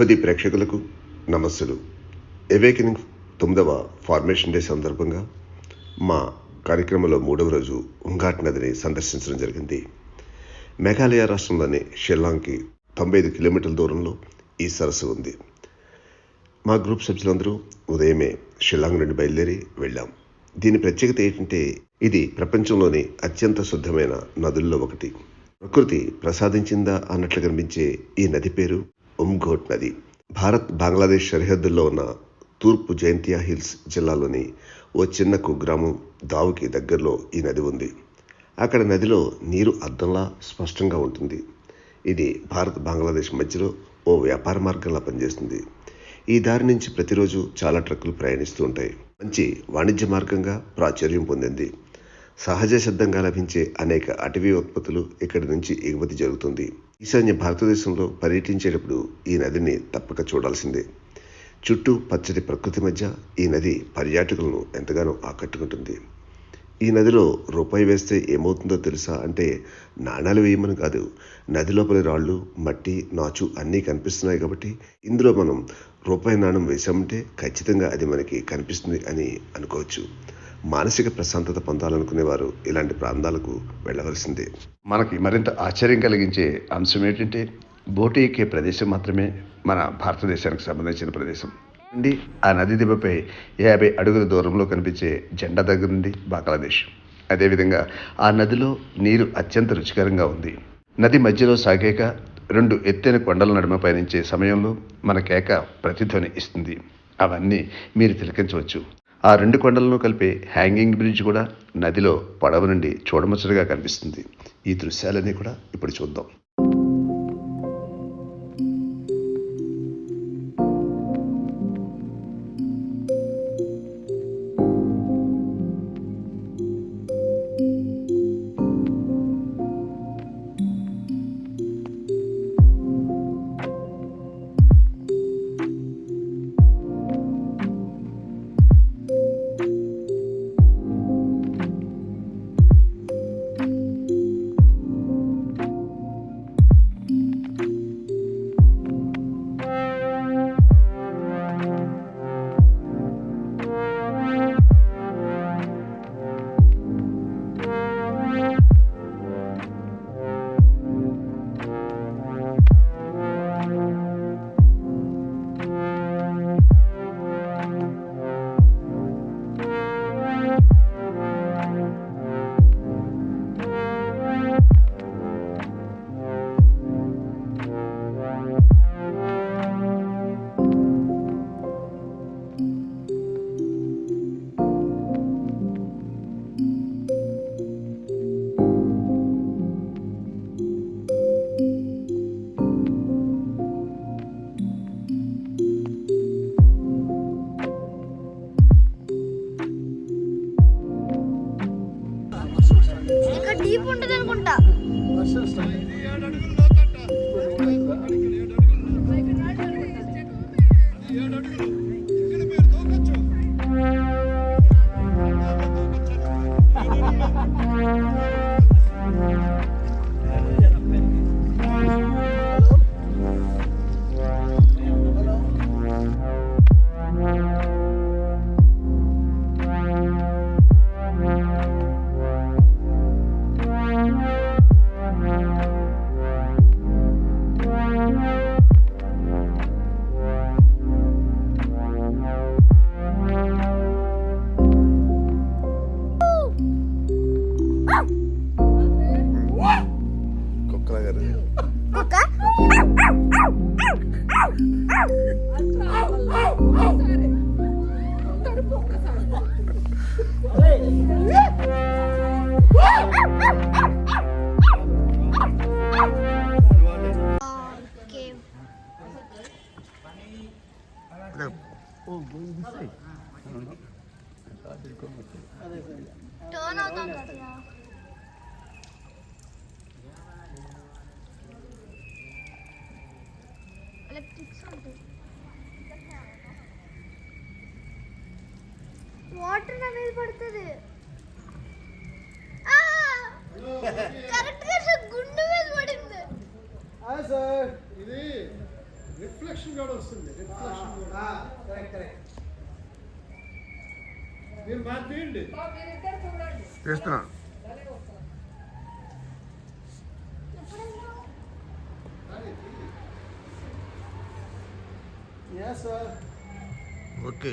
పది ప్రేక్షకులకు నమస్సులు. ఎవేకనింగ్ తొమ్మిదవ ఫార్మేషన్ డే సందర్భంగా మా కార్యక్రమంలో మూడవ రోజు ఉంఘాట్ నదిని సందర్శించడం జరిగింది. మేఘాలయ రాష్ట్రంలోని షిల్లాంగ్కి తొంభై ఐదు కిలోమీటర్ల దూరంలో ఈ సరస్సు ఉంది. మా గ్రూప్ సభ్యులందరూ ఉదయమే షిల్లాంగ్ నుండి బయలుదేరి వెళ్ళాం. దీని ప్రత్యేకత ఏంటంటే ఇది ప్రపంచంలోని అత్యంత శుద్ధమైన నదుల్లో ఒకటి. ప్రకృతి ప్రసాదించిందా అన్నట్లు కనిపించే ఈ నది పేరు ఉమ్ఘోట్ నది. భారత్ బంగ్లాదేశ్ సరిహద్దుల్లో ఉన్న తూర్పు జయంతియా హిల్స్ జిల్లాలోని ఓ చిన్న కుగ్రామం దావుకి దగ్గరలో ఈ నది ఉంది. అక్కడ నదిలో నీరు అద్దంలా స్పష్టంగా ఉంటుంది. ఇది భారత్ బంగ్లాదేశ్ మధ్యలో ఓ వ్యాపార మార్గంలా పనిచేస్తుంది. ఈ దారి నుంచి ప్రతిరోజు చాలా ట్రక్కులు ప్రయాణిస్తూ ఉంటాయి. మంచి వాణిజ్య మార్గంగా ప్రాచుర్యం పొందింది. సహజ సిద్ధంగా లభించే అనేక అటవీ ఉత్పత్తులు ఇక్కడి నుంచి ఎగుమతి జరుగుతుంది. ఈశాన్య భారతదేశంలో పర్యటించేటప్పుడు ఈ నదిని తప్పక చూడాల్సిందే. చుట్టూ పచ్చటి ప్రకృతి మధ్య ఈ నది పర్యాటకులను ఎంతగానో ఆకట్టుకుంటుంది. ఈ నదిలో రూపాయి వేస్తే ఏమవుతుందో తెలుసా అంటే నాణాలు వేయమని కాదు. నది లోపలి రాళ్ళు మట్టి నాచు అన్నీ కనిపిస్తున్నాయి కాబట్టి ఇందులో మనం రూపాయి నాణం వేసామంటే ఖచ్చితంగా అది మనకి కనిపిస్తుంది అని అనుకోవచ్చు. మానసిక ప్రశాంతత పొందాలనుకునేవారు ఇలాంటి ప్రాంతాలకు వెళ్ళవలసిందే. మనకి మరింత ఆశ్చర్యం కలిగించే అంశం ఏంటంటే బోటి ఎక్కే ప్రదేశం మాత్రమే మన భారతదేశానికి సంబంధించిన ప్రదేశం. నుండి ఆ నది దిబ్బపై యాభై అడుగుల దూరంలో కనిపించే జెండా దగ్గర నుండి బంగ్లాదేశ్. అదేవిధంగా ఆ నదిలో నీరు అత్యంత రుచికరంగా ఉంది. నది మధ్యలో సాగాక రెండు ఎత్తైన కొండల నడుమ పయనించే సమయంలో మన కేక ప్రతిధ్వని ఇస్తుంది. అవన్నీ మీరు తిలకించవచ్చు. ఆ రెండు కొండలను కలిపే హ్యాంగింగ్ బ్రిడ్జ్ కూడా నదిలో పడవ నుండి చూడముచ్చటగా కనిపిస్తుంది. ఈ దృశ్యాలన్నీ కూడా ఇప్పుడు చూద్దాం. కుక్కల గారు ఒక ఓకే టర్న్ Sir ఇది రిఫ్లెక్షన్ కూడా వస్తుంది రిఫ్లెక్షన్ కూడా. మీరు బాగా తీయండి చేస్తున్నాను yes sir. Okay.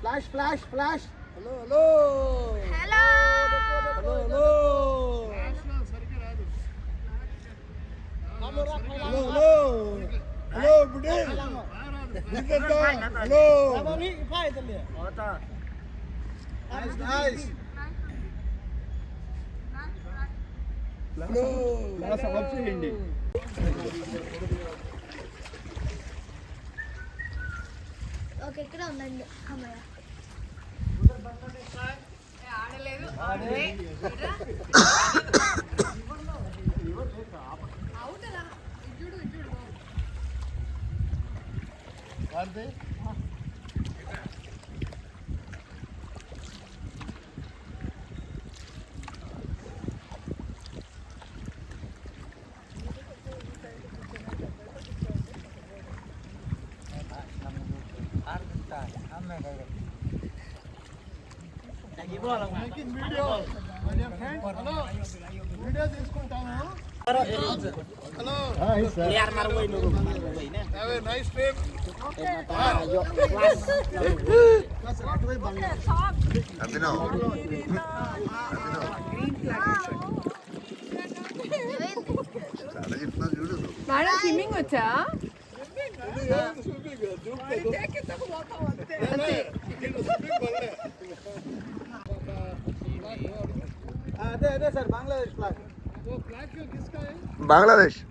Flash flash flash hello hello hello hello hello hello hello hello బుడ్డి హలో నైస్ హలో సపోర్ట్ చేయండి ఓకే ఇక్కడ ఉందండి అమ్మయ్య వాడితే వీడియో తీసుకుంటాము hello nice trip madam swimming వచ్చా Bangladesh.